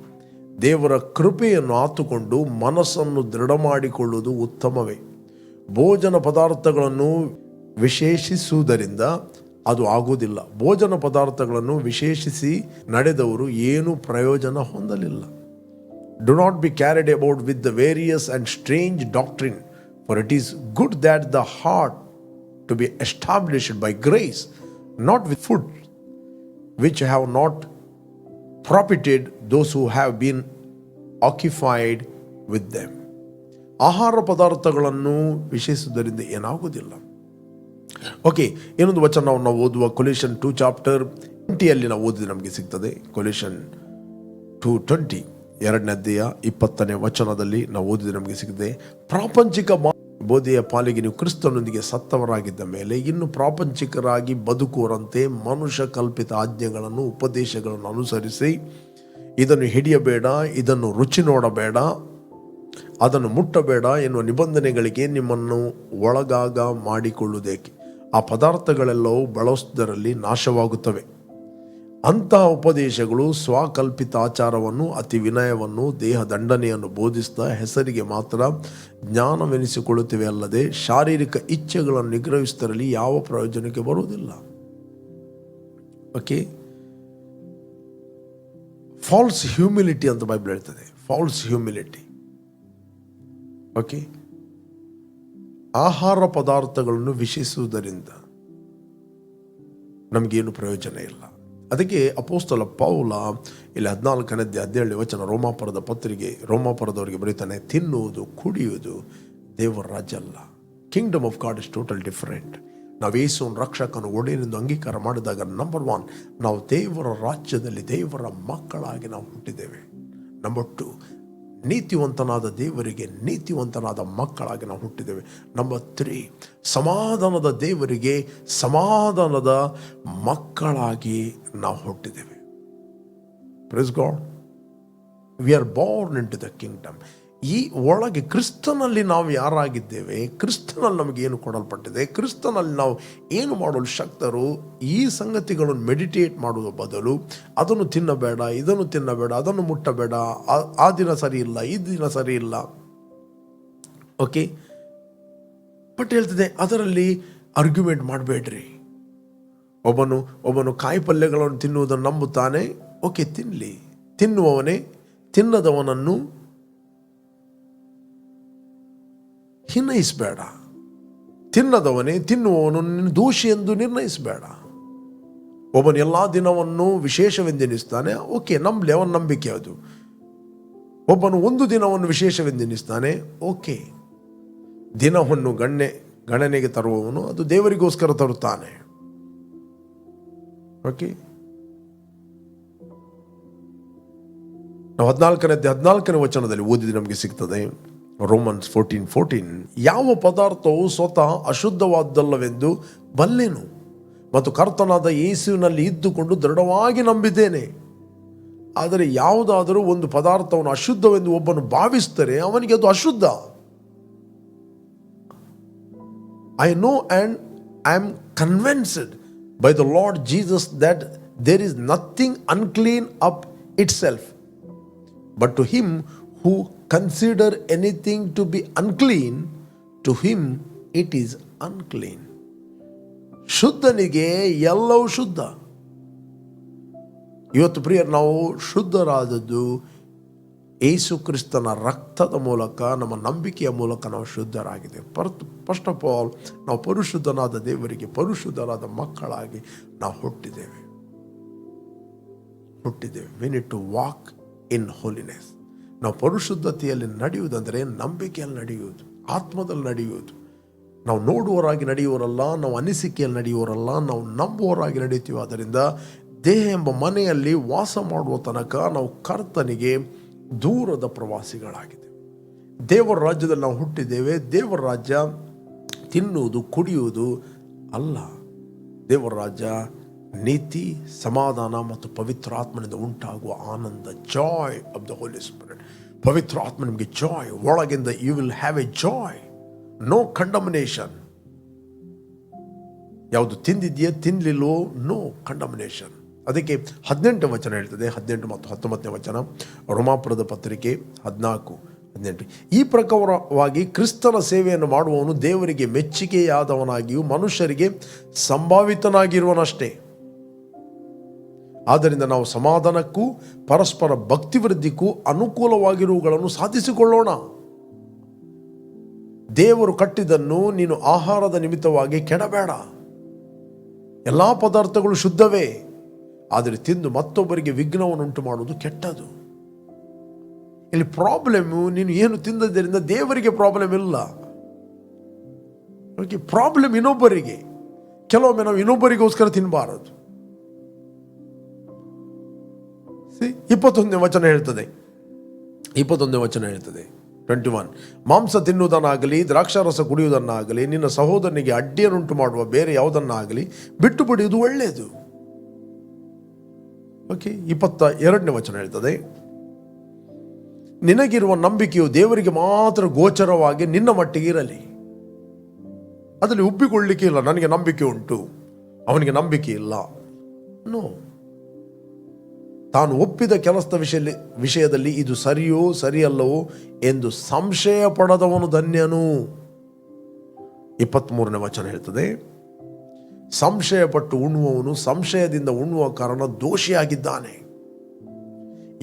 ದೇವರ ಕೃಪೆಯನ್ನು ಆತುಕೊಂಡು ಮನಸ್ಸನ್ನು ದೃಢ ಮಾಡಿಕೊಳ್ಳುವುದು ಉತ್ತಮವೇ. ಭೋಜನ ಪದಾರ್ಥಗಳನ್ನು ವಿಶೇಷಿಸುವುದರಿಂದ ಅದು ಆಗುವುದಿಲ್ಲ. ಭೋಜನ ಪದಾರ್ಥಗಳನ್ನು ವಿಶೇಷಿಸಿ ನಡೆದವರು ಏನು ಪ್ರಯೋಜನ ಹೊಂದಲಿಲ್ಲ. Do not be carried about with the various and strange doctrine for it is good that the heart to be established by grace not with food which have not profited those who have been occupied with them ಆಹಾರ ಪದಾರ್ಥಗಳನ್ನು ವಿಶೇಷಿಸುವುದರಿಂದ ಏನಾಗುವುದಿಲ್ಲ okay ಇನ್ನೊಂದು ವಚನವನ್ನು ನಾವು ನಾವು ಓದುವ collusion two chapter ಟ್ವೆಂಟಿಯಲ್ಲಿ ನಾವು ಓದಿದ್ರೆ ನಮಗೆ ಸಿಗ್ತದೆ. ಕೊಲ್ಯೂಷನ್ ಟು ಟ್ವೆಂಟಿ ಎರಡನೇ ಅಧ್ಯಾಯ ಇಪ್ಪತ್ತನೇ ವಚನದಲ್ಲಿ ನಾವು ಓದಿದ್ರೆ ನಮಗೆ ಸಿಗ್ತದೆ. ಪ್ರಾಪಂಚಿಕ ಬೋಧೆಯ ಪಾಲಿಗೆ ನೀವು ಕ್ರಿಸ್ತನೊಂದಿಗೆ ಸತ್ತವರಾಗಿದ್ದ ಮೇಲೆ ಇನ್ನು ಪ್ರಾಪಂಚಿಕರಾಗಿ ಬದುಕುವರಂತೆ ಮನುಷ್ಯ ಕಲ್ಪಿತ ಆಜ್ಞೆಗಳನ್ನು, ಉಪದೇಶಗಳನ್ನು ಅನುಸರಿಸಿ ಇದನ್ನು ಹಿಡಿಯಬೇಡ, ಇದನ್ನು ರುಚಿ ನೋಡಬೇಡ, ಅದನ್ನು ಮುಟ್ಟಬೇಡ ಎನ್ನುವ ನಿಬಂಧನೆಗಳಿಗೆ ನಿಮ್ಮನ್ನು ಒಳಗಾಗ ಮಾಡಿಕೊಳ್ಳುವುದೇಕೆ? ಆ ಪದಾರ್ಥಗಳೆಲ್ಲವೂ ಬಳಸುವುದರಲ್ಲಿ ನಾಶವಾಗುತ್ತವೆ. ಅಂತಹ ಉಪದೇಶಗಳು ಸ್ವಕಲ್ಪಿತ ಆಚಾರವನ್ನು, ಅತಿ ವಿನಯವನ್ನು, ದೇಹ ದಂಡನೆಯನ್ನು ಬೋಧಿಸಿದ ಹೆಸರಿಗೆ ಮಾತ್ರ ಜ್ಞಾನವೆನಿಸಿಕೊಳ್ಳುತ್ತಿವೆ ಅಲ್ಲದೆ ಶಾರೀರಿಕ ಇಚ್ಛೆಗಳನ್ನು ನಿಗ್ರಹಿಸುವುದರಲ್ಲಿ ಯಾವ ಪ್ರಯೋಜನಕ್ಕೆ ಬರುವುದಿಲ್ಲ. ಓಕೆ ಫಾಲ್ಸ್ ಹ್ಯೂಮಿಲಿಟಿ ಅಂತ ಬೈಬಲ್ ಹೇಳ್ತದೆ. ಫಾಲ್ಸ್ ಹ್ಯೂಮಿಲಿಟಿ ಓಕೆ ಆಹಾರ ಪದಾರ್ಥಗಳನ್ನು ವಿಷಿಸುವುದರಿಂದ ನಮಗೇನು ಪ್ರಯೋಜನ ಇಲ್ಲ. ಅದಕ್ಕೆ ಅಪೋಸ್ತಲ ಪೌಲ ಇಲ್ಲಿ ಹದಿನಾಲ್ಕನೇ ಹದಿನೇಳು ವಚನ ರೋಮಾಪುರದ ಪತ್ರಿಕೆ, ರೋಮಾಪುರದವರಿಗೆ ಬರೀತಾನೆ, ತಿನ್ನುವುದು, ಕುಡಿಯುವುದು ದೇವರ ರಾಜ್ಯ ಅಲ್ಲ. Kingdom of God is total different ನಾವು ಯೇಸುವನ್ನು ರಕ್ಷಕನ, ಒಡೆಯನೆಂದು ಅಂಗೀಕಾರ ಮಾಡಿದಾಗ ನಂಬರ್ ಒನ್ ನಾವು ದೇವರ ರಾಜ್ಯದಲ್ಲಿ ದೇವರ ಮಕ್ಕಳಾಗಿ ನಾವು ಹುಟ್ಟಿದ್ದೇವೆ. ನಂಬರ್ ಟು ನೀತಿವಂತನಾದ ದೇವರಿಗೆ, ನೀತಿವಂತನಾದ ಮಕ್ಕಳಾಗಿ ನಾವು ಹುಟ್ಟಿದ್ದೇವೆ. ನಂಬರ್ ತ್ರೀ ಸಮಾಧಾನದ ದೇವರಿಗೆ, ಸಮಾಧಾನದ ಮಕ್ಕಳಾಗಿ ನಾವು ಹುಟ್ಟಿದ್ದೇವೆ. Praise God we are born into the kingdom ಈ ಒಳಗೆ ಕ್ರಿಸ್ತನಲ್ಲಿ ನಾವು ಯಾರಾಗಿದ್ದೇವೆ, ಕ್ರಿಸ್ತನಲ್ಲಿ ನಮಗೆ ಏನು ಕೊಡಲ್ಪಟ್ಟಿದೆ, ಕ್ರಿಸ್ತನಲ್ಲಿ ನಾವು ಏನು ಮಾಡಲು ಶಕ್ತರು, ಈ ಸಂಗತಿಗಳನ್ನು ಮೆಡಿಟೇಟ್ ಮಾಡುವ ಬದಲು ಅದನ್ನು ತಿನ್ನಬೇಡ, ಇದನ್ನು ತಿನ್ನಬೇಡ, ಅದನ್ನು ಮುಟ್ಟಬೇಡ, ಆ- ದಿನ ಸರಿ ಇಲ್ಲ, ಈ ದಿನ ಸರಿ ಇಲ್ಲ. ಓಕೆ ಬಟ್ ಹೇಳ್ತಿದೆ ಅದರಲ್ಲಿ ಆರ್ಗ್ಯುಮೆಂಟ್ ಮಾಡಬೇಡ್ರಿ. ಒಬ್ಬನು ಒಬ್ಬನು ಕಾಯಿ ಪಲ್ಯಗಳನ್ನು ತಿನ್ನುವುದನ್ನು ನಂಬುತ್ತಾನೆ ಓಕೆ ತಿನ್ನಲಿ ತಿನ್ನುವವನೇ ತಿನ್ನದವನನ್ನು ಹಿನ್ನಯಿಸಬೇಡ ತಿನ್ನದವನೇ ತಿನ್ನುವವನು ನಿನ್ನ ದೋಷಿ ಎಂದು ನಿರ್ಣಯಿಸಬೇಡ. ಒಬ್ಬನು ಎಲ್ಲ ದಿನವನ್ನು ವಿಶೇಷವೆಂದೆನಿಸ್ತಾನೆ, ಓಕೆ, ನಂಬಲಿ, ಅವನ ನಂಬಿಕೆ ಅದು. ಒಬ್ಬನು ಒಂದು ದಿನವನ್ನು ವಿಶೇಷವೆಂದೆನಿಸ್ತಾನೆ, ಓಕೆ. ದಿನವನ್ನು ಗಣ್ಯ ಗಣನೆಗೆ ತರುವವನು, ಅದು ದೇವರಿಗೋಸ್ಕರ ತರುತ್ತಾನೆ. ಓಕೆ. ನಾವು ಹದಿನಾಲ್ಕನೇ ಹದಿನಾಲ್ಕನೇ ವಚನದಲ್ಲಿ ಓದಿದ್ರೆ ನಮಗೆ ಸಿಗ್ತದೆ. ರೋಮನ್ಸ್ ಫೋರ್ಟೀನ್ ಫೋರ್ಟೀನ್ ಯಾವ ಪದಾರ್ಥವು ಸ್ವತಃ ಅಶುದ್ಧವಾದ್ದಲ್ಲವೆಂದು ಬಲ್ಲೆನು, ಮತ್ತು ಕರ್ತನಾದ ಯೇಸುವಿನಲ್ಲಿ ಇದ್ದುಕೊಂಡು ದೃಢವಾಗಿ ನಂಬಿದ್ದೇನೆ. ಆದರೆ ಯಾವುದಾದರೂ ಒಂದು ಪದಾರ್ಥವನ್ನು ಅಶುದ್ಧವೆಂದು ಒಬ್ಬನು ಭಾವಿಸಿದರೆ ಅವನಿಗೆ ಅದು ಅಶುದ್ಧ. I know and I am convinced by the Lord Jesus that there is nothing unclean of itself but to him who consider anything to be unclean, to him it is unclean. ಶುದ್ಧನಿಗೆ ಎಲ್ಲವೂ ಶುದ್ಧ. ಇವತ್ತು ಪ್ರಿಯರ್ ನಾವು ಶುದ್ಧರಾದದ್ದು ಏಸು ಕ್ರಿಸ್ತನ ರಕ್ತದ ಮೂಲಕ ನಮ್ಮ ನಂಬಿಕೆಯ ಮೂಲಕ ನಾವು ಶುದ್ಧರಾಗಿದೆ. ಪರ್ತ್ ಫಸ್ಟ್ ಆಫ್ ಆಲ್ ನಾವು ಪರಿಶುದ್ಧನಾದ ದೇವರಿಗೆ ಪರಿಶುದ್ಧರಾದ ಮಕ್ಕಳಾಗಿ ನಾವು ಹುಟ್ಟಿದ್ದೇವೆ. ಹುಟ್ಟಿದ್ದೇವೆ. We need to walk in holiness ನಾವು ಪರಿಶುದ್ಧತೆಯಲ್ಲಿ ನಡೆಯುವುದಂದರೆ ನಂಬಿಕೆಯಲ್ಲಿ ನಡೆಯುವುದು, ಆತ್ಮದಲ್ಲಿ ನಡೆಯುವುದು. ನಾವು ನೋಡುವವರಾಗಿ ನಡೆಯುವರಲ್ಲ ನಾವು ಅನಿಸಿಕೆಯಲ್ಲಿ ನಡೆಯುವರಲ್ಲ ನಾವು ನಂಬುವವರಾಗಿ ನಡೆಯುತ್ತೀವಿ ಆದ್ದರಿಂದ ದೇಹ ಎಂಬ ಮನೆಯಲ್ಲಿ ವಾಸ ಮಾಡುವ ತನಕ ನಾವು ಕರ್ತನಿಗೆ ದೂರದ ಪ್ರವಾಸಿಗಳಾಗಿದ್ದೇವೆ. ದೇವರ ರಾಜ್ಯದಲ್ಲಿ ನಾವು ಹುಟ್ಟಿದ್ದೇವೆ. ದೇವರ ರಾಜ್ಯ ತಿನ್ನುವುದು, ಕುಡಿಯುವುದು ಅಲ್ಲ. ದೇವರ ರಾಜ್ಯ ನೀತಿ, ಸಮಾಧಾನ ಮತ್ತು ಪವಿತ್ರ ಆತ್ಮನಿಂದ ಉಂಟಾಗುವ ಆನಂದ joy of the Holy Spirit ಪವಿತ್ರ ಆತ್ಮ ನಿಮಗೆ ಜಾಯ್ ಒಳಗಿಂದ you will have a joy no condemnation ಯಾವುದು ತಿಂದಿದೆಯೇ, ತಿನ್ಲಿಲ್ಲೋ ನೋ ಕಂಡಮಿನೇಷನ್ ಅದಕ್ಕೆ ಹದಿನೆಂಟು ವಚನ ಹೇಳ್ತದೆ. ಹದಿನೆಂಟು ಮತ್ತು ಹತ್ತೊಂಬತ್ತನೇ ವಚನ. ರೋಮಾಪುರದ ಪತ್ರಿಕೆ ಹದಿನಾಲ್ಕು, ಹದಿನೆಂಟು. ಈ ಪ್ರಕಾರವಾಗಿ ಕ್ರಿಸ್ತನ ಸೇವೆಯನ್ನು ಮಾಡುವವನು ದೇವರಿಗೆ ಮೆಚ್ಚುಗೆಯಾದವನಾಗಿಯೂ ಮನುಷ್ಯರಿಗೆ ಸಂಭಾವಿತನಾಗಿರುವನಷ್ಟೇ. ಆದ್ದರಿಂದ ನಾವು ಸಮಾಧಾನಕ್ಕೂ, ಪರಸ್ಪರ ಭಕ್ತಿ ವೃದ್ಧಿಗೂ ಅನುಕೂಲವಾಗಿರುವುಗಳನ್ನು ಸಾಧಿಸಿಕೊಳ್ಳೋಣ. ದೇವರು ಕಟ್ಟಿದ್ದನ್ನು ನೀನು ಆಹಾರದ ನಿಮಿತ್ತವಾಗಿ ಕೆಡಬೇಡ. ಎಲ್ಲ ಪದಾರ್ಥಗಳು ಶುದ್ಧವೇ. ಆದರೆ ತಿಂದು ಮತ್ತೊಬ್ಬರಿಗೆ ವಿಘ್ನವನ್ನುಂಟು ಮಾಡುವುದು ಕೆಟ್ಟದು. ಇಲ್ಲಿ ಪ್ರಾಬ್ಲಮ್ ನೀನು ಏನು ತಿಂದದ್ದರಿಂದ ದೇವರಿಗೆ ಪ್ರಾಬ್ಲಮ್ ಇಲ್ಲ. ಪ್ರಾಬ್ಲಮ್ ಇನ್ನೊಬ್ಬರಿಗೆ. ಕೆಲವೊಮ್ಮೆ ನಾವು ಇನ್ನೊಬ್ಬರಿಗೋಸ್ಕರ ತಿನ್ನಬಾರದು ಇಪ್ಪತ್ತೊಂದನೇ ವಚನ ಹೇಳ್ತದೆ. ಇಪ್ಪತ್ತೊಂದನೇ ವಚನ ಹೇಳ್ತದೆ. ಟ್ವೆಂಟಿ ಒನ್ ಮಾಂಸ ತಿನ್ನುವುದನ್ನಾಗಲಿ, ದ್ರಾಕ್ಷಾರಸ ಕುಡಿಯುವುದನ್ನಾಗಲಿ, ನಿನ್ನ ಸಹೋದರನಿಗೆ ಅಡ್ಡಿಯನ್ನುಂಟು ಮಾಡುವ ಬೇರೆ ಯಾವುದನ್ನಾಗಲಿ ಬಿಟ್ಟು ಬಿಡುವುದು ಒಳ್ಳೆಯದು. ಓಕೆ ಇಪ್ಪತ್ತ ಎರಡನೇ ವಚನ ಹೇಳ್ತದೆ. ನಿನಗಿರುವ ನಂಬಿಕೆಯು ದೇವರಿಗೆ ಮಾತ್ರ ಗೋಚರವಾಗಿ ನಿನ್ನ ಮಟ್ಟಿಗೆ ಇರಲಿ. ಅದರಲ್ಲಿ ಉಬ್ಬಿಕೊಳ್ಳಿಕ್ಕೆ ಇಲ್ಲ, ನನಗೆ ನಂಬಿಕೆ ಉಂಟು. ಅವನಿಗೆ ನಂಬಿಕೆ ಇಲ್ಲ. ನೋ ತಾನು ಒಪ್ಪಿದ ಕೆಲಸದ ವಿಷಯ ವಿಷಯದಲ್ಲಿ ಇದು ಸರಿಯೋ, ಸರಿಯಲ್ಲವೋ ಎಂದು ಸಂಶಯ ಪಡದವನು ಧನ್ಯನು. ಇಪ್ಪತ್ತ್ಮೂರನೇ ವಚನ ಹೇಳ್ತದೆ, ಸಂಶಯಪಟ್ಟು ಉಣ್ಣುವವನು ಸಂಶಯದಿಂದ ಉಣ್ಣುವ ಕಾರಣ ದೋಷಿಯಾಗಿದ್ದಾನೆ.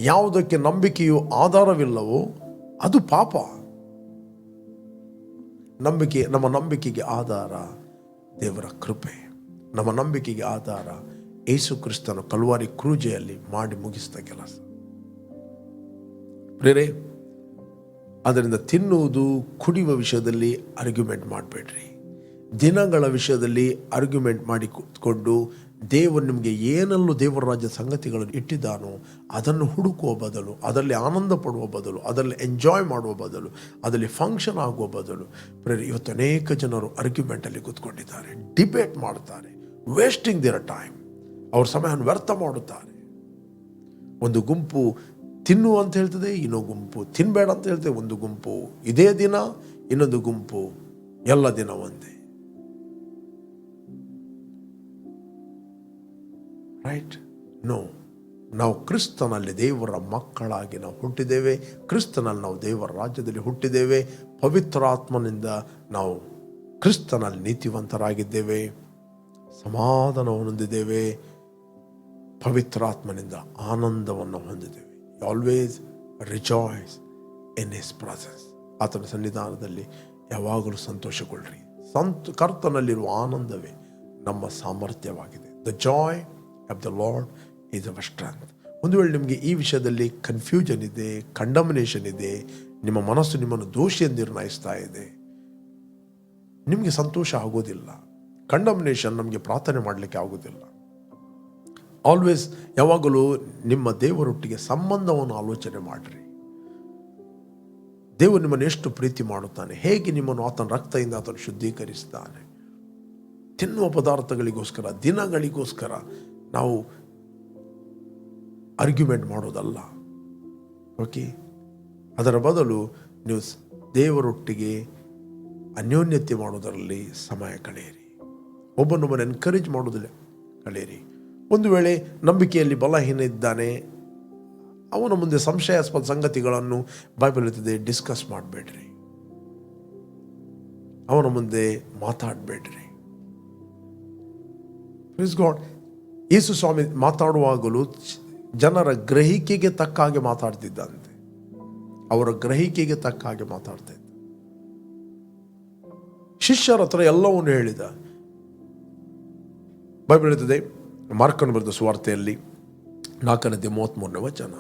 ಯಾವುದಕ್ಕೆ ನಂಬಿಕೆಯು ಆಧಾರವಿಲ್ಲವೋ ಅದು ಪಾಪ. ನಂಬಿಕೆ, ನಮ್ಮ ನಂಬಿಕೆಗೆ ಆಧಾರ ದೇವರ ಕೃಪೆ. ನಮ್ಮ ನಂಬಿಕೆಗೆ ಆಧಾರ ಯೇಸು ಕ್ರಿಸ್ತನು ಕಲ್ವಾರಿ ಕ್ರೂಜೆಯಲ್ಲಿ ಮಾಡಿ ಮುಗಿಸಿದ ಕೆಲಸ. ಪ್ರೇರೇ ಅದರಿಂದ ತಿನ್ನುವುದು ಕುಡಿಯುವ ವಿಷಯದಲ್ಲಿ ಆರ್ಗ್ಯುಮೆಂಟ್ ಮಾಡಬೇಡ್ರಿ. ದಿನಗಳ ವಿಷಯದಲ್ಲಿ ಆರ್ಗ್ಯುಮೆಂಟ್ ಮಾಡಿ ಕೂತ್ಕೊಂಡು ದೇವರು ನಿಮಗೆ ಏನಲ್ಲೂ ದೇವರ ರಾಜ್ಯ ಸಂಗತಿಗಳನ್ನು ಇಟ್ಟಿದ್ದಾನೋ ಅದನ್ನು ಹುಡುಕುವ ಬದಲು, ಅದರಲ್ಲಿ ಆನಂದ ಪಡುವ ಬದಲು, ಅದರಲ್ಲಿ ಎಂಜಾಯ್ ಮಾಡುವ ಬದಲು, ಅದರಲ್ಲಿ ಫಂಕ್ಷನ್ ಆಗುವ ಬದಲು ಪ್ರೇರಿ ಇವತ್ತು ಅನೇಕ ಜನರು ಅರ್ಗ್ಯುಮೆಂಟಲ್ಲಿ ಕೂತ್ಕೊಂಡಿದ್ದಾರೆ ಡಿಬೇಟ್ ಮಾಡ್ತಾರೆ ವೇಸ್ಟಿಂಗ್ ದಿರ ಟೈಮ್ ಅವ್ರ ಸಮಯವನ್ನು ವ್ಯರ್ಥ ಮಾಡುತ್ತಾರೆ. ಒಂದು ಗುಂಪು ತಿನ್ನು ಅಂತ ಹೇಳ್ತದೆ, ಇನ್ನೊಂದು ಗುಂಪು ತಿನ್ಬೇಡ ಅಂತ ಹೇಳ್ತದೆ, ಒಂದು ಗುಂಪು ಇದೇ ದಿನ, ಇನ್ನೊಂದು ಗುಂಪು ಎಲ್ಲ ದಿನ ಒಂದೇ. ರೈಟ್ ನೋ ನಾವು ಕ್ರಿಸ್ತನಲ್ಲಿ ದೇವರ ಮಕ್ಕಳಾಗಿ ನಾವು ಹುಟ್ಟಿದ್ದೇವೆ. ಕ್ರಿಸ್ತನಲ್ಲಿ ನಾವು ದೇವರ ರಾಜ್ಯದಲ್ಲಿ ಹುಟ್ಟಿದ್ದೇವೆ. ಪವಿತ್ರಾತ್ಮನಿಂದ ನಾವು ಕ್ರಿಸ್ತನಲ್ಲಿ ನೀತಿವಂತರಾಗಿದ್ದೇವೆ. ಸಮಾಧಾನವನ್ನು ಹೊಂದಿದ್ದೇವೆ. ಪವಿತ್ರಾತ್ಮನಿಂದ ಆನಂದವನ್ನು ಹೊಂದಿದ್ದೇವೆ. Always rejoice in his presence ಆತನ ಸನ್ನಿಧಾನದಲ್ಲಿ ಯಾವಾಗಲೂ ಸಂತೋಷಗೊಳ್ಳ್ರಿ ಸಂತ, ಕರ್ತನಲ್ಲಿರುವ ಆನಂದವೇ ನಮ್ಮ ಸಾಮರ್ಥ್ಯವಾಗಿದೆ. The joy of the Lord is our strength ಒಂದು ವೇಳೆ ನಿಮಗೆ ಈ ವಿಷಯದಲ್ಲಿ ಕನ್ಫ್ಯೂಷನ್ ಇದೆ ಕಂಡಮಿನೇಷನ್ ಇದೆ, ನಿಮ್ಮ ಮನಸ್ಸು ನಿಮ್ಮನ್ನು ದೋಷಿ ಎಂದು ನಿರ್ಣಯಿಸ್ತಾ ಇದೆ, ನಿಮಗೆ ಸಂತೋಷ ಆಗೋದಿಲ್ಲ. ಕಂಡಮಿನೇಷನ್ ನಮಗೆ ಪ್ರಾರ್ಥನೆ ಮಾಡಲಿಕ್ಕೆ ಆಗೋದಿಲ್ಲ. ಆಲ್ವೇಸ್ ಯಾವಾಗಲೂ ನಿಮ್ಮ ದೇವರೊಟ್ಟಿಗೆ ಸಂಬಂಧವನ್ನು ಆಲೋಚನೆ ಮಾಡಿರಿ. ದೇವರು ನಿಮ್ಮನ್ನು ಎಷ್ಟು ಪ್ರೀತಿ ಮಾಡುತ್ತಾನೆ, ಹೇಗೆ ನಿಮ್ಮನ್ನು ಆತನ ರಕ್ತದಿಂದ ಆತನು ಶುದ್ಧೀಕರಿಸ್ತಾನೆ. ತಿನ್ನುವ ಪದಾರ್ಥಗಳಿಗೋಸ್ಕರ, ದಿನಗಳಿಗೋಸ್ಕರ ನಾವು ಆರ್ಗ್ಯುಮೆಂಟ್ ಮಾಡೋದಲ್ಲ. ಓಕೆ ಅದರ ಬದಲು ನೀವು ದೇವರೊಟ್ಟಿಗೆ ಅನ್ಯೋನ್ಯತೆ ಮಾಡೋದರಲ್ಲಿ ಸಮಯ ಕಳೆಯಿರಿ. ಒಬ್ಬನೊಬ್ಬನ ಎನ್ಕರೇಜ್ ಮಾಡೋದಿಲ್ಲ ಕಳೆಯಿರಿ. ಒಂದು ವೇಳೆ ನಂಬಿಕೆಯಲ್ಲಿ ಬಲಹೀನ ಇದ್ದಾನೆ ಅವನ ಮುಂದೆ ಸಂಶಯಾಸ್ಪದ ಸಂಗತಿಗಳನ್ನು ಬೈಬಲ್ ಇರ್ತದೆ ಡಿಸ್ಕಸ್ ಮಾಡಬೇಡ್ರಿ. ಅವನ ಮುಂದೆ ಮಾತಾಡಬೇಡ್ರಿ. ಪ್ಲೀಸ್ ಗಾಡ್ ಯೇಸು ಸ್ವಾಮಿ ಮಾತಾಡುವಾಗಲೂ ಜನರ ಗ್ರಹಿಕೆಗೆ ತಕ್ಕ ಹಾಗೆ ಮಾತಾಡ್ತಿದ್ದಂತೆ. ಅವರ ಗ್ರಹಿಕೆಗೆ ತಕ್ಕ ಹಾಗೆ ಮಾತಾಡ್ತಾ ಇದ್ದ ಶಿಷ್ಯರ ಹತ್ರ ಎಲ್ಲವನ್ನು ಹೇಳಿದ. ಬೈಬಲ್ ಹೇಳ್ತದೆ ಮಾರ್ಕನ್ನು ಬರೆದ ಸುವಾರ್ತೆಯಲ್ಲಿ ನಾಲ್ಕನದ್ದೇ ಮೂವತ್ತ್ಮೂರನೇ ವಚನ.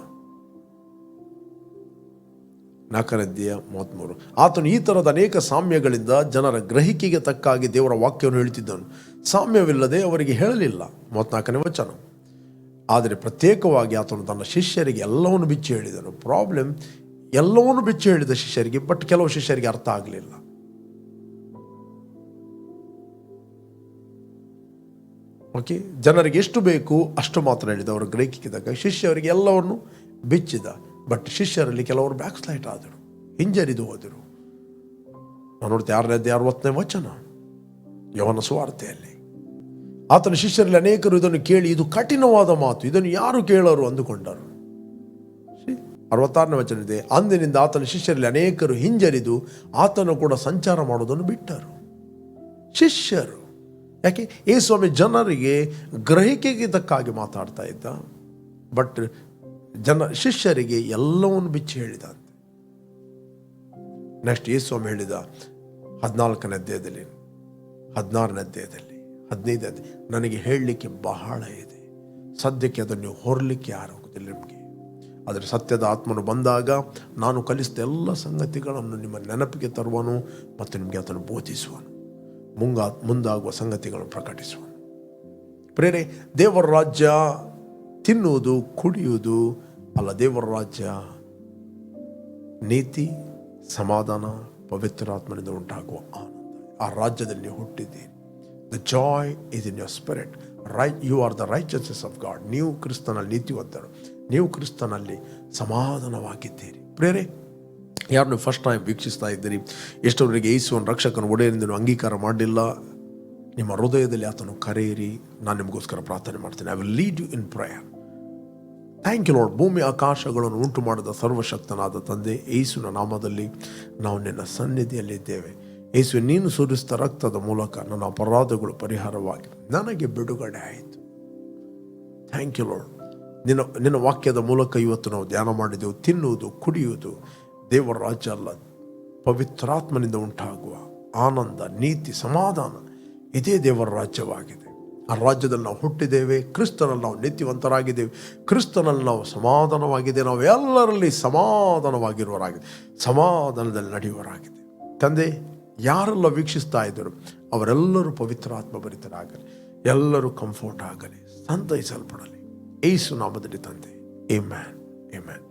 ನಾಲ್ಕನದ್ದಿಯ ಮೂವತ್ತ್ಮೂರು ಆತನು ಈ ಥರದ ಅನೇಕ ಸಾಮ್ಯಗಳಿಂದ ಜನರ ಗ್ರಹಿಕೆಗೆ ತಕ್ಕ ಹಾಗೆ ದೇವರ ವಾಕ್ಯವನ್ನು ಹೇಳ್ತಿದ್ದನು ಸಾಮ್ಯವಿಲ್ಲದೆ ಅವರಿಗೆ ಹೇಳಲಿಲ್ಲ. ಮೂವತ್ನಾಲ್ಕನೇ ವಚನ. ಆದರೆ ಪ್ರತ್ಯೇಕವಾಗಿ ಆತನು ತನ್ನ ಶಿಷ್ಯರಿಗೆ ಎಲ್ಲವನ್ನು ಬಿಚ್ಚಿ ಹೇಳಿದನು. ಪ್ರಾಬ್ಲಮ್, ಎಲ್ಲವನ್ನು ಬಿಚ್ಚಿ ಹೇಳಿದ ಶಿಷ್ಯರಿಗೆ, ಬಟ್ ಕೆಲವು ಶಿಷ್ಯರಿಗೆ ಅರ್ಥ ಆಗಲಿಲ್ಲ. ಓಕೆ ಜನರಿಗೆ ಎಷ್ಟು ಬೇಕು ಅಷ್ಟು ಮಾತ್ರ ಹೇಳಿದ ಅವರು ಗ್ರಹಿಕಿದಾಗ ಶಿಷ್ಯರಿಗೆ ಎಲ್ಲವನ್ನು ಬಿಚ್ಚಿದ. ಬಟ್ ಶಿಷ್ಯರಲ್ಲಿ ಕೆಲವರು ಬ್ಯಾಕ್ ಸ್ಲೈಟ್ ಆದರು. ಹಿಂಜರಿದು ಹೋದರು. ನಾವು ನೋಡ್ತೇವೆ ಅರವತ್ತನೇ ವಚನ? ಯವನ ಸುವಾರ್ತೆಯಲ್ಲಿ. ಆತನ ಶಿಷ್ಯರಲ್ಲಿ ಅನೇಕರು ಇದನ್ನು ಕೇಳಿ, ಇದು ಕಠಿಣವಾದ ಮಾತು, ಇದನ್ನು ಯಾರು ಕೇಳರು ಅಂದುಕೊಂಡರು? ಅರವತ್ತಾರನೇ ವಚನ ಇದೆ. ಅಂದಿನಿಂದ ಆತನ ಶಿಷ್ಯರಲ್ಲಿ ಅನೇಕರು ಹಿಂಜರಿದು ಆತನು ಕೂಡ ಸಂಚಾರ ಮಾಡುವುದನ್ನು ಬಿಟ್ಟರು. ಶಿಷ್ಯರು. ಯಾಕೆ? ಈ ಸ್ವಾಮಿ ಜನರಿಗೆ ಗ್ರಹಿಕೆಗೆ ತಕ್ಕಾಗಿ ಮಾತಾಡ್ತಾ ಇದ್ದ. ಬಟ್ ಜನ ಶಿಷ್ಯರಿಗೆ ಎಲ್ಲವನ್ನು ಬಿಚ್ಚಿ ಹೇಳಿದ ನೆಕ್ಸ್ಟ್ ಯೇಸು ಸ್ವಾಮಿ ಹೇಳಿದ ಹದಿನಾಲ್ಕನೇ ಅಧ್ಯಾಯದಲ್ಲಿ, ಹದಿನಾರನೇ ಅಧ್ಯಾಯದಲ್ಲಿ ಹದಿನೈದು ಅಧ್ಯಾಯ, ನನಗೆ ಹೇಳಲಿಕ್ಕೆ ಬಹಳ ಇದೆ. ಸದ್ಯಕ್ಕೆ ಅದನ್ನು ನೀವು ಹೊರಲಿಕ್ಕೆ ಯಾರಾಗುವುದಿಲ್ಲ ನಿಮಗೆ. ಆದರೆ ಸತ್ಯದ ಆತ್ಮನು ಬಂದಾಗ ನಾನು ಕಲಿಸಿದ ಎಲ್ಲ ಸಂಗತಿಗಳನ್ನು ನಿಮ್ಮ ನೆನಪಿಗೆ ತರುವನು ಮತ್ತು ನಿಮಗೆ ಅದನ್ನು ಬೋಧಿಸುವನು. ಮುಂಗಾ, ಮುಂದಾಗುವ ಸಂಗತಿಗಳನ್ನು ಪ್ರಕಟಿಸುವ ಪ್ರೇರೆ ದೇವರ ರಾಜ್ಯ ತಿನ್ನುವುದು, ಕುಡಿಯುವುದು ಅಲ್ಲ. ದೇವರ ರಾಜ್ಯ ನೀತಿ, ಸಮಾಧಾನ ಪವಿತ್ರಾತ್ಮನಿಂದ ಉಂಟಾಗುವ ಆನಂದ. ಆ ರಾಜ್ಯದಲ್ಲಿ ಹುಟ್ಟಿದ್ದೀರಿ. The joy is in your spirit Rai you are the righteousness of God ನೀವು ಕ್ರಿಸ್ತನಲ್ಲಿ ನೀತಿವಂತರು. ನೀವು ಕ್ರಿಸ್ತನಲ್ಲಿ ಸಮಾಧಾನವಾಗಿದ್ದೀರಿ. ಪ್ರೇರೆ ಯಾರು ನೀವು ಫಸ್ಟ್ ಟೈಮ್ ವೀಕ್ಷಿಸ್ತಾ ಇದ್ದೀರಿ? ಎಷ್ಟೊವರೆಗೆ ಯೇಸುವನ್ನು ರಕ್ಷಕನ ಒಡೆಯರಿಂದ ನೀವು ಅಂಗೀಕಾರ ಮಾಡಲಿಲ್ಲ ನಿಮ್ಮ ಹೃದಯದಲ್ಲಿ ಆತನು ಕರೆಯಿರಿ, ನಾನು ನಿಮಗೋಸ್ಕರ ಪ್ರಾರ್ಥನೆ ಮಾಡ್ತೇನೆ. I will lead you in prayer thank you lord ಭೂಮಿ ಆಕಾಶಗಳನ್ನು ಉಂಟು ಮಾಡಿದ ಸರ್ವಶಕ್ತನಾದ ತಂದೆ ಏಸುವಿನ ನಾಮದಲ್ಲಿ ನಾವು ನಿನ್ನ ಸನ್ನಿಧಿಯಲ್ಲಿದ್ದೇವೆ. ಯೇಸು ನೀನು ಸುರಿಸಿದ ರಕ್ತದ ಮೂಲಕ ನನ್ನ ಅಪರಾಧಗಳು ಪರಿಹಾರವಾಗಿ ನನಗೆ ಬಿಡುಗಡೆ ಆಯಿತು. ಥ್ಯಾಂಕ್ ಯು ಲಾರ್ಡ್ ನಿನ್ನ ನಿನ್ನ ವಾಕ್ಯದ ಮೂಲಕ ಇವತ್ತು ನಾವು ಧ್ಯಾನ ಮಾಡಿದೆವು, ತಿನ್ನುವುದು, ಕುಡಿಯುವುದು ದೇವರ ರಾಜ್ಯ ಅಲ್ಲ ಪವಿತ್ರಾತ್ಮನಿಂದ ಉಂಟಾಗುವ ಆನಂದ, ನೀತಿ, ಸಮಾಧಾನ ಇದೇ ದೇವರ ರಾಜ್ಯವಾಗಿದೆ. ಆ ರಾಜ್ಯದಲ್ಲಿ ನಾವು ಹುಟ್ಟಿದ್ದೇವೆ, ಕ್ರಿಸ್ತನಲ್ಲಿ ನಾವು ನೀತಿವಂತರಾಗಿದ್ದೇವೆ, ಕ್ರಿಸ್ತನಲ್ಲಿ ನಾವು ಸಮಾಧಾನವಾಗಿದೆ ನಾವು ಎಲ್ಲರಲ್ಲಿ ಸಮಾಧಾನವಾಗಿರುವರಾಗಿದೆ ಸಮಾಧಾನದಲ್ಲಿ ನಡೆಯುವರಾಗಿದೆ ತಂದೆ, ಯಾರೆಲ್ಲ ವೀಕ್ಷಿಸ್ತಾ ಇದ್ದರು ಅವರೆಲ್ಲರೂ ಪವಿತ್ರಾತ್ಮ ಭರಿತರಾಗಲಿ, ಎಲ್ಲರೂ ಕಂಫರ್ಟ್ ಆಗಲಿ, ಸಂತೈಸಲ್ಪಡಲಿ. ಏಸು ನಾಮದಲ್ಲಿ ತಂದೆ. Amen amen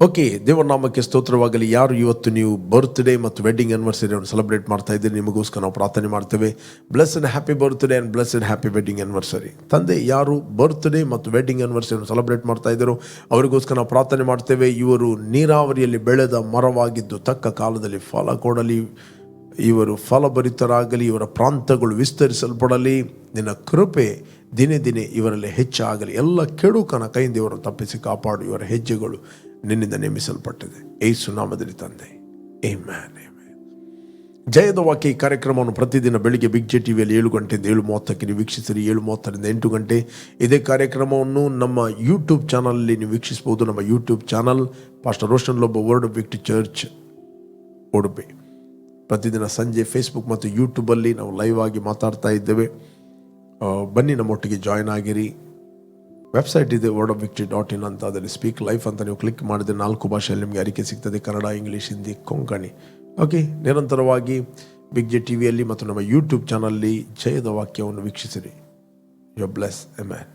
okay ದೇವರ ನಾಮಕ್ಕೆ ಸ್ತೋತ್ರವಾಗಲಿ. ಯಾರು ಇವತ್ತು ನೀವು ಬರ್ತ್ಡೇ ಮತ್ತು ವೆಡ್ಡಿಂಗ್ ಆನಿವರ್ಸರಿಯನ್ನು ಸೆಲೆಬ್ರೇಟ್ ಮಾಡ್ತಾ ಇದ್ದೀರಿ, ನಿಮಗೋಸ್ಕರ ನಾವು ಪ್ರಾರ್ಥನೆ ಮಾಡ್ತೇವೆ. Bless and happy birthday and bless and happy wedding anniversary ತಂದೆ, ಯಾರು ಬರ್ತ್ಡೇ ಮತ್ತು ವೆಡ್ಡಿಂಗ್ ಆ್ಯನಿವರ್ಸರಿಯನ್ನು ಸೆಲೆಬ್ರೇಟ್ ಮಾಡ್ತಾ ಇದ್ದರು, ಅವರಿಗೋಸ್ಕರ ನಾವು ಪ್ರಾರ್ಥನೆ ಮಾಡ್ತೇವೆ. ಇವರು ನೀರಾವರಿಯಲ್ಲಿ ಬೆಳೆದ ಮರವಾಗಿದ್ದು, ತಕ್ಕ ಕಾಲದಲ್ಲಿ ಫಲ ಕೊಡಲಿ. ಇವರು ಫಲಭರಿತರಾಗಲಿ, ಇವರ ಪ್ರಾಂತಗಳು ವಿಸ್ತರಿಸಲ್ಪಡಲಿ. ನಿನ್ನ ಕೃಪೆ ದಿನೇ ದಿನೇ ಇವರಲ್ಲಿ ಹೆಚ್ಚಾಗಲಿ. ಎಲ್ಲ ಕೆಡುಕನ ಕೈಯಿಂದ ಇವರನ್ನು ತಪ್ಪಿಸಿ ಕಾಪಾಡು. ಇವರ ಹೆಜ್ಜೆಗಳು ನಿನ್ನಿಂದ ನೇಮಿಸಲ್ಪಟ್ಟಿದೆ. ಏ ಸುನಾಮದಲ್ಲಿ ತಂದೆ. ಏ ಮ್ಯಾನ್ ಜಯದ ವಾಕ್ಯ ಈ ಕಾರ್ಯಕ್ರಮವನ್ನು ಪ್ರತಿದಿನ ಬೆಳಿಗ್ಗೆ ಬಿಗ್ ಜೆ ಟಿ ವಿಯಲ್ಲಿ ಏಳು ಗಂಟೆಯಿಂದ ಏಳು ಮೂವತ್ತಕ್ಕೆ ನೀವು ವೀಕ್ಷಿಸಿರಿ. ಏಳು ಮೂವತ್ತರಿಂದ ಎಂಟು ಗಂಟೆ ಇದೇ ಕಾರ್ಯಕ್ರಮವನ್ನು ನಮ್ಮ ಯೂಟ್ಯೂಬ್ ಚಾನಲಲ್ಲಿ ನೀವು ವೀಕ್ಷಿಸಬಹುದು. ನಮ್ಮ YouTube channel pastor Roshan Lobo word victory church Udupi ಪ್ರತಿದಿನ ಸಂಜೆ ಫೇಸ್ಬುಕ್ ಮತ್ತು ಯೂಟ್ಯೂಬಲ್ಲಿ ನಾವು ಲೈವ್ ಆಗಿ ಮಾತಾಡ್ತಾ ಇದ್ದೇವೆ. ಬನ್ನಿ ನಮ್ಮೊಟ್ಟಿಗೆ ಜಾಯ್ನ್ ಆಗಿರಿ. ವೆಬ್ಸೈಟ್ ಇದೆ word of victory dot in ಅಂತ. ಅದರಲ್ಲಿ ಸ್ಪೀಕ್ ಲೈಫ್ ಅಂತ ನೀವು ಕ್ಲಿಕ್ ಮಾಡಿದರೆ ನಾಲ್ಕು ಭಾಷೆಯಲ್ಲಿ ನಿಮಗೆ ಅರಿಕೆ ಸಿಗ್ತದೆ. ಕನ್ನಡ ಇಂಗ್ಲೀಷ್ ಹಿಂದಿ ಕೊಂಕಣಿ. ಓಕೆ ನಿರಂತರವಾಗಿ ಬಿಗ್ ಜೆ ಟಿ ವಿಯಲ್ಲಿ ಮತ್ತು ನಮ್ಮ ಯೂಟ್ಯೂಬ್ ಚಾನಲ್ಲಿ ಜಯದ ವಾಕ್ಯವನ್ನು ವೀಕ್ಷಿಸಿರಿ. You bless amen